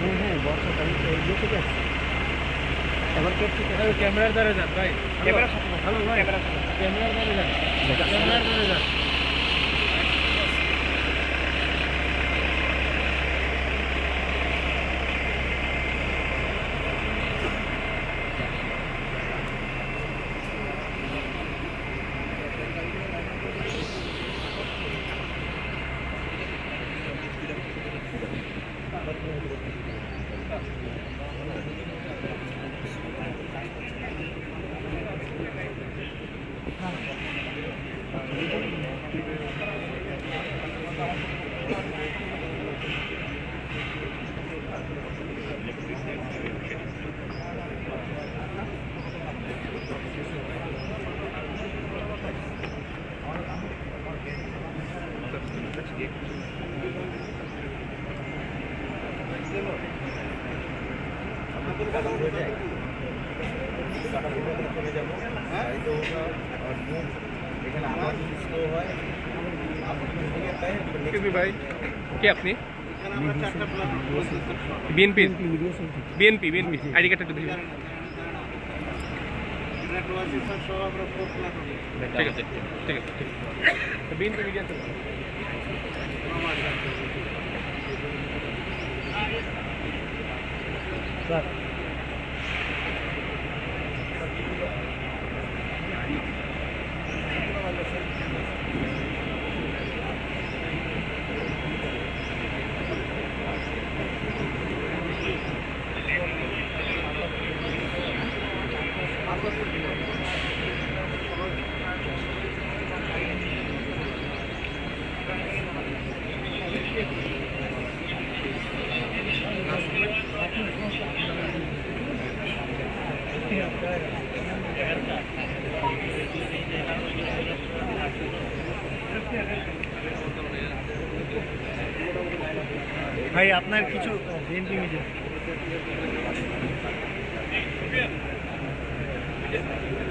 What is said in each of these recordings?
হ্যাঁ হ্যাঁ বর্ষা আমি ঠিক আছে। এবার কে থেকে ক্যামেরার দ্বারা যান ভাই। ক্যামেরা সাথে ক্যামেরার ভাই যান। ক্যামেরার দ্বারা যান। ক্যামেরার দ্বারা যান ভাই কে আপনি বিএনপি বিএনপি বিএনপি আইডি কার্ডটা একটু দিবেন ঠিক আছে ঠিক আছে ঠিক আছে বিএনপি মিডিয়া স্যার ভাই আপনার কিছু BNP media it.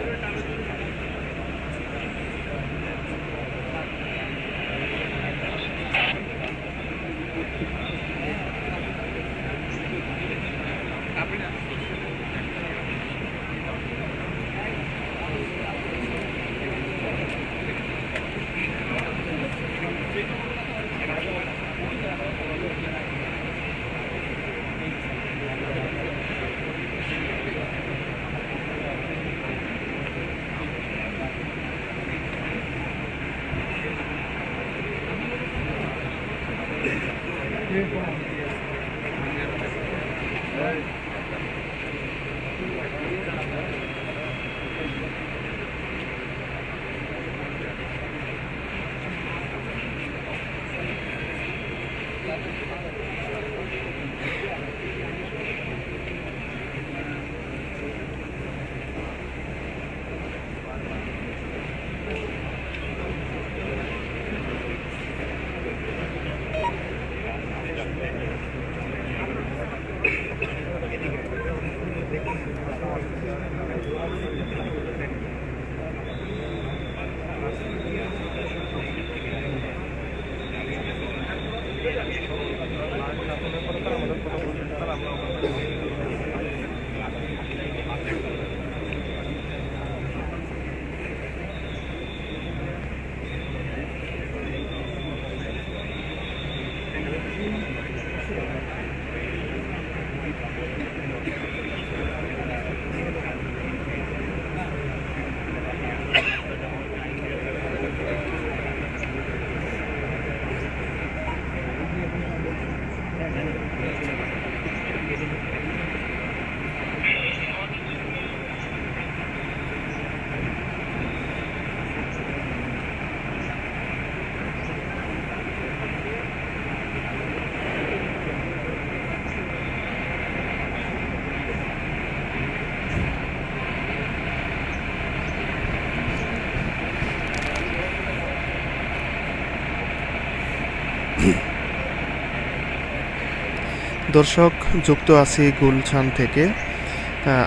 দর্শক, যুক্ত আছি গুলশান থেকে।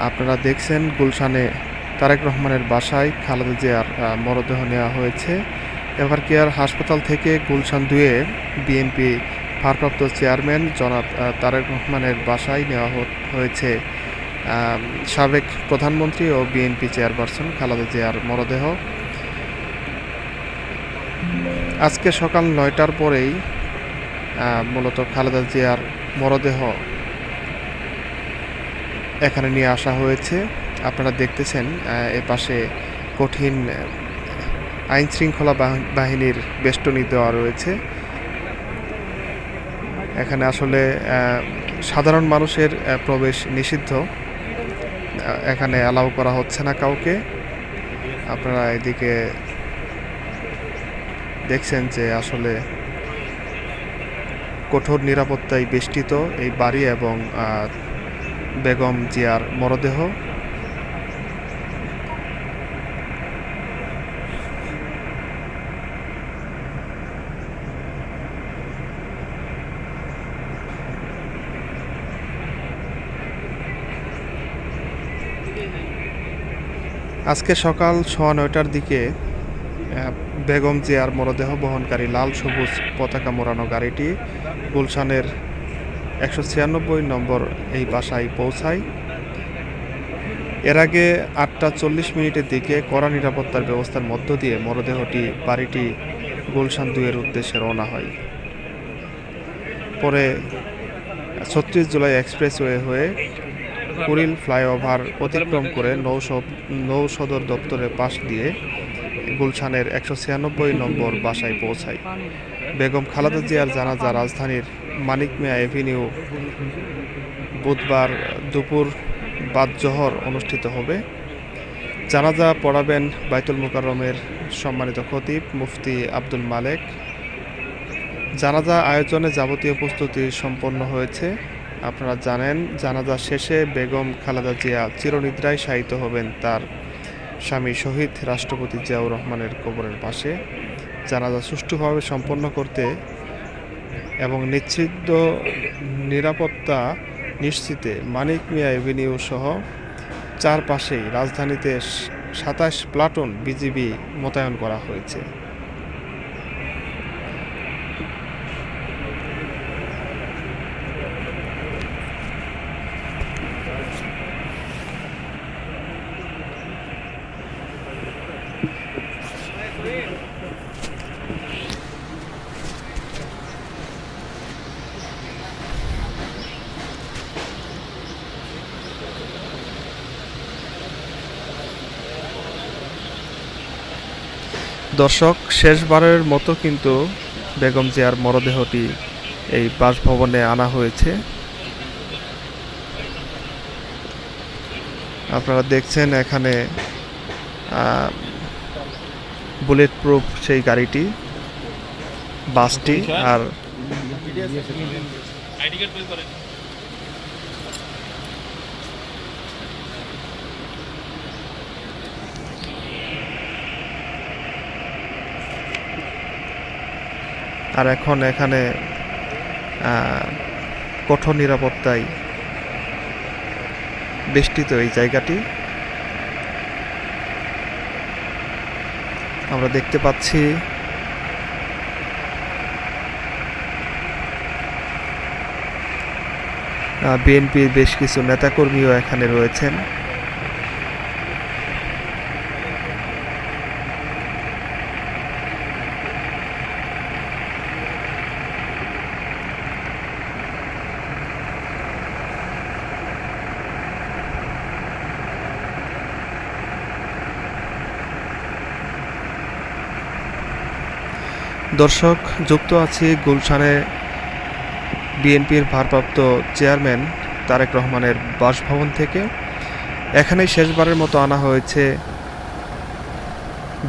আপনারা দেখছেন গুলশানে তারেক রহমানের বাসায় খালেদা জিয়ার মরদেহ নেওয়া হয়েছে। এভার কেয়ার হাসপাতাল থেকে গুলশান দুয়ে বিএনপি ভারপ্রাপ্ত চেয়ারম্যান জনাব তারেক রহমানের বাসায় নেওয়া হয়েছে। সাবেক প্রধানমন্ত্রী ও বিএনপি চেয়ারপারসন খালেদা জিয়ার মরদেহ। আজকে সকাল নয়টার পরেই মূলত খালেদা জিয়ার মরদেহ এখানে নিয়ে আসা হয়েছে। আপনারা দেখতেছেন এ পাশে কঠিন আইন শৃঙ্খলা বাহিনীর বেষ্টনী দেওয়া রয়েছে। এখানে আসলে সাধারণ মানুষের প্রবেশ নিষিদ্ধ। এখানে অ্যালাউ করা হচ্ছে না কাউকে। আপনারা এদিকে দেখছেন যে আসলে কঠোর নিরাপত্তায় বেষ্টিত এই বাড়ি এবং বেগম জিয়ার মরদেহ। আজকে সকাল সোয়া নয়টার দিকে বেগম জিয়ার মরদেহ বহনকারী লাল সবুজ পতাকা মোড়ানো গাড়িটি গুলশানের একশো ছিয়ানব্বই নম্বর এই বাসায় পৌঁছায়। এর আগে আটটা চল্লিশ মিনিটের দিকে কড়া নিরাপত্তার ব্যবস্থার মধ্য দিয়ে মরদেহটি বাড়িটি গুলশান দুয়ের উদ্দেশ্যে রওনা হয়। পরে ছত্রিশ জুলাই এক্সপ্রেসওয়ে হয়ে কুড়িল ফ্লাইওভার অতিক্রম করে নৌ নৌ সদর দপ্তরের পাশ দিয়ে গুলশানের একশো ছিয়ানব্বই নম্বর বাসায় পৌঁছায়। বেগম খালেদা জিয়ার জানাজা রাজধানীর মানিক মিয়া এভিনিউ বুধবার দুপুর বাদ জহর অনুষ্ঠিত হবে। জানাজা পড়াবেন বাইতুল মুকাররমের সম্মানিত খতিব মুফতি আব্দুল মালেক। জানাজা আয়োজনে যাবতীয় প্রস্তুতি সম্পন্ন হয়েছে। আপনারা জানেন, জানাজা শেষে বেগম খালেদা জিয়া চিরনিদ্রায় শায়িত হবেন তার স্বামী শহীদ রাষ্ট্রপতি জিয়াউর রহমানের কবরের পাশে জানাজা সুষ্ঠুভাবে সম্পন্ন করতে এবং নিশ্চিত নিরাপত্তা নিশ্চিতে মানিক মিয়া এভিনিউ সহ চারপাশেই রাজধানীতে সাতাশ প্লাটুন বিজিবি মোতায়েন করা হয়েছে। দর্শক, শেষবারের মতো কিন্তু বেগম জিয়ার মরদেহটি এই বাসভবনে আনা হয়েছে। আপনারা দেখছেন এখানে বুলেট প্রুফ সেই গাড়িটি, বাসটি, আর আইডি কার্ড তৈরি করেন আর এখন এখানে কঠোর নিরাপত্তায় বেষ্টিত এই জায়গাটি। আমরা দেখতে পাচ্ছি বিএনপির বেশ কিছু নেতাকর্মীও এখানে রয়েছেন। দর্শক, যুক্ত আছি গুলশানে বিএনপির ভারপ্রাপ্ত চেয়ারম্যান তারেক রহমানের বাসভবন থেকে। এখানেই শেষবারের মতো আনা হয়েছে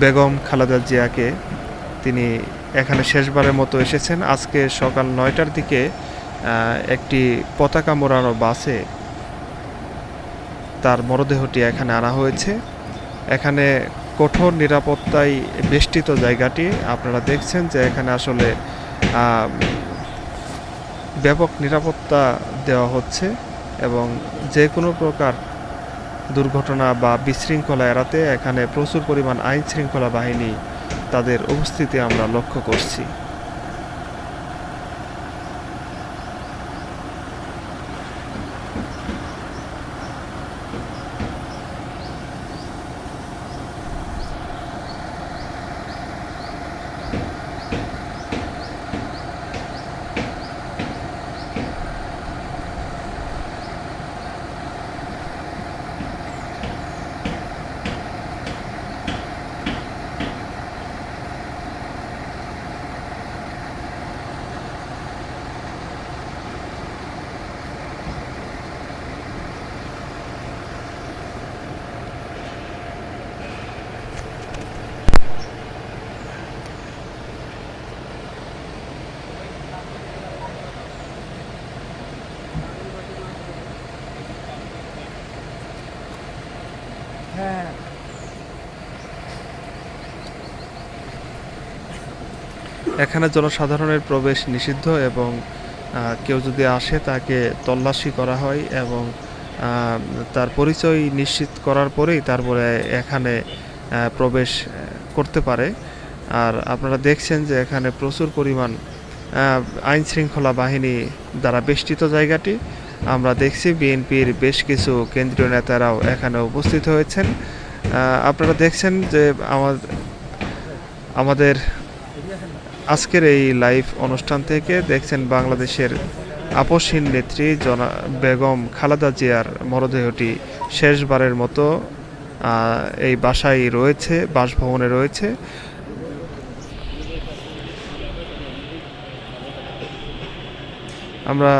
বেগম খালেদা জিয়াকে। তিনি এখানে শেষবারের মতো এসেছেন। আজকে সকাল নয়টার দিকে একটি পতাকা মোড়ানো বাসে তার মরদেহটি এখানে আনা হয়েছে। এখানে কঠোর নিরাপত্তায় বেষ্টিত জায়গাটি। আপনারা দেখছেন যে এখানে আসলে ব্যাপক নিরাপত্তা দেওয়া হচ্ছে এবং যে কোনো প্রকার দুর্ঘটনা বা বিশৃঙ্খলা এড়াতে এখানে প্রচুর পরিমাণ আইন শৃঙ্খলা বাহিনী তাদের উপস্থিতি আমরা লক্ষ্য করছি। এখানে জনসাধারণের প্রবেশ নিষিদ্ধ এবং কেউ যদি আসে তাকে তল্লাশি করা হয় এবং তার পরিচয় নিশ্চিত করার পরেই তারপরে এখানে প্রবেশ করতে পারে। আর আপনারা দেখছেন যে এখানে প্রচুর পরিমাণ আইন শৃঙ্খলা বাহিনী দ্বারা বেষ্টিত জায়গাটি। আমরা দেখছি বিএনপির বেশ কিছু কেন্দ্রীয় নেতারাও এখানে উপস্থিত হয়েছেন। আপনারা দেখছেন যে আমার আমাদের আজকের এই লাইভ অনুষ্ঠান থেকে দেখছেন বাংলাদেশের আপসহীন নেত্রী জনা বেগম খালেদা জিয়ার মরদেহটি শেষবারের মতো এই বাসায় রয়েছে, বাসভবনে রয়েছে। আমরা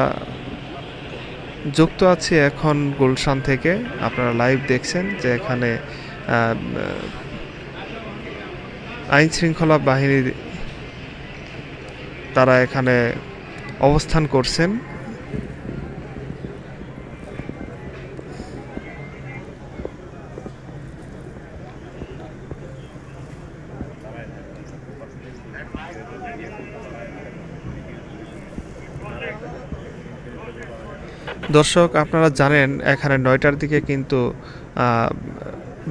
যুক্ত আছি এখন গুলশান থেকে। আপনারা লাইভ দেখছেন যে এখানে আইন শৃঙ্খলা বাহিনীর তারা এখানে অবস্থান করছেন। দর্শক, আপনারা জানেন, এখানে নয়টার দিকে কিন্তু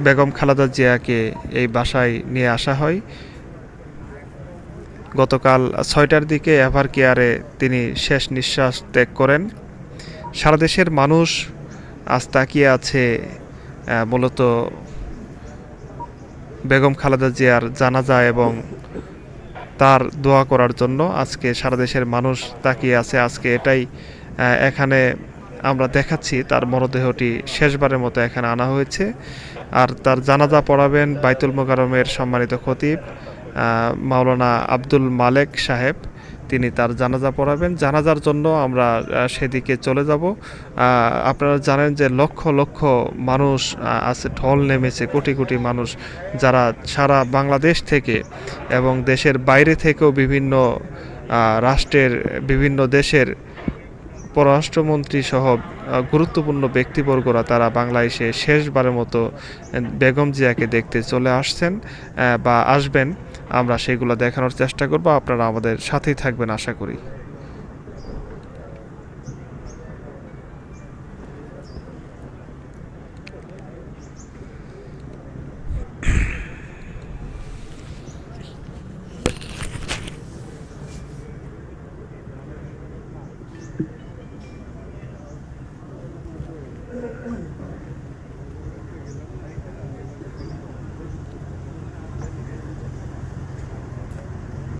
বেগম খালাদা জিয়াকে এই বাসায় নিয়ে আসা হয়। গতকাল ছয়টার দিকে এভার কেয়ারে তিনি শেষ নিঃশ্বাস ত্যাগ করেন। সারা দেশের মানুষ আজ তাকিয়ে আছে মূলত বেগম খালেদা জিয়ার জানাজা এবং তার দোয়া করার জন্য আজকে সারা দেশের মানুষ তাকিয়ে আছে। আজকে এটাই এখানে আমরা দেখাচ্ছি, তার মরদেহটি শেষবারের মতো এখানে আনা হয়েছে। আর তার জানাজা পড়াবেন বাইতুল মোকারমের সম্মানিত খতিব। মাওলানা আব্দুল মালেক সাহেব, তিনি তার জানাজা পড়াবেন। জানাজার জন্য আমরা সেদিকে চলে যাব। আপনারা জানেন যে লক্ষ লক্ষ মানুষ আছে, ঢল নেমেছে, কোটি কোটি মানুষ, যারা সারা বাংলাদেশ থেকে এবং দেশের বাইরে থেকেও বিভিন্ন রাষ্ট্রের, বিভিন্ন দেশের পররাষ্ট্রমন্ত্রী সহ গুরুত্বপূর্ণ ব্যক্তিবর্গরা তারা বাংলাদেশে শেষবারের মতো বেগম জিয়াকে দেখতে চলে আসছেন বা আসবেন। আমরা সেগুলো দেখানোর চেষ্টা করব। আপনারা আমাদের সাথেই থাকবেন আশা করি।